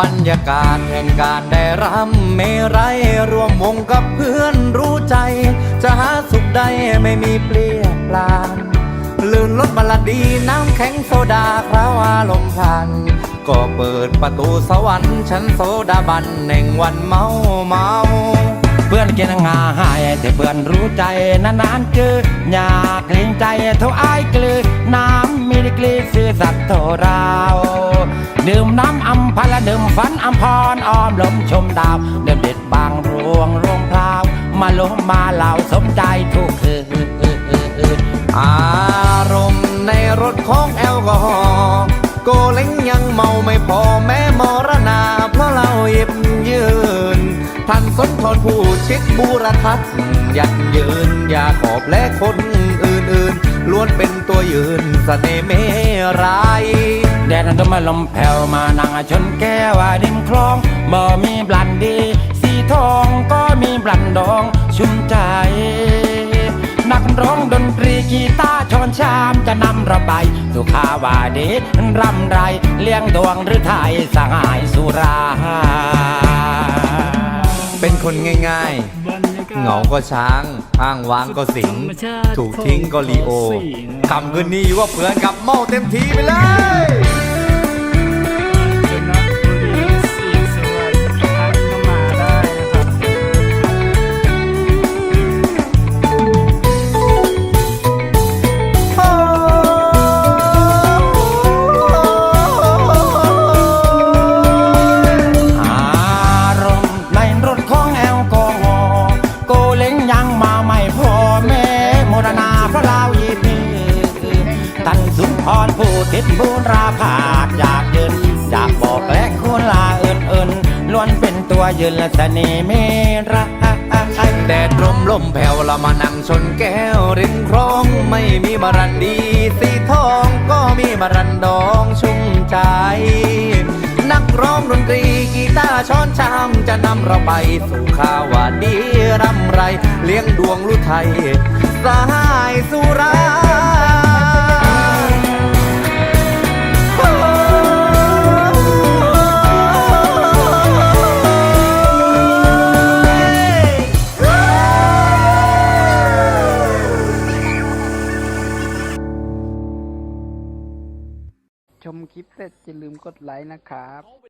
บรรยากาศแห่งการได้รำเมรัยร่วมวงกับเพื่อนรู้ใจ จะหาสุขใดไม่มีเปลี่ยนปลานลื่นรถบาลดีน้ำแข็งโซดาคราวอารมณ์พัน ก็เปิดประตูสวรรค์ฉันโซดาบันแห่งวันเมาเมาเพื่อนกินงาหายแต่เพื่อนรู้ใจนานๆเจออยากเกรงใจเท่าอายกลือน้ำมีดีกรีซื่อสัตย์เท่าเรา ดื่มน้ำอัมพละดื่มฝันอัมพรอ้อมลมชมดาวเดิมเด็ดบางรวงรวงพราว มาลงมาเหล่าสมใจทุกคืนอารมณ์ในรถของแอลกอฮอล์โกเล้งยังเมาไม่พอแม้มรณาเพราะเราหยิบยืนท่านสนทนผู้ชิดบูรทัศน์ยัดยืนอย่าขอบและคนอื่นๆล้วนเป็นตัวยืนสเสน่ห์เมราย แดดดมลมแผ่วมานั่งชนแก้วดิมคลอง บ่มีบลันดี สีทองก็มีบลันดองชุ่มใจ นักร้องดนตรีกีตาร์ชอนชามจะนำระบายสุขาวาดีรำไร เลี้ยงดวงหรือไทยสหายสุรา เป็นคนง่ายๆ เหงาก็ช้างอ้างว้างก็สิง ถูกทิ้งก็ลีโอคำคืนนี้ว่าเพื่อนกับเมาเต็มทีไปเลย รผู้ติดบูราภาคอยากยืนอยากบอกและคุณลาเอินเอินล้วนเป็นตัวยืนและเสน่ห์เมรักแดดลมลมแผ่วละมานั่งชนแก้วริมครองไม่มีมรันดีสีทองก็มีมรันดองชุ่มใจ นักร้องดนตรีกีตาร์ช้อนชามจะนำเราไปสู่ข่าวว่าดีรำไร เลี้ยงดวงลุไทยสหายสุรา ชมคลิปเสร็จอย่าลืมกดไลค์นะครับ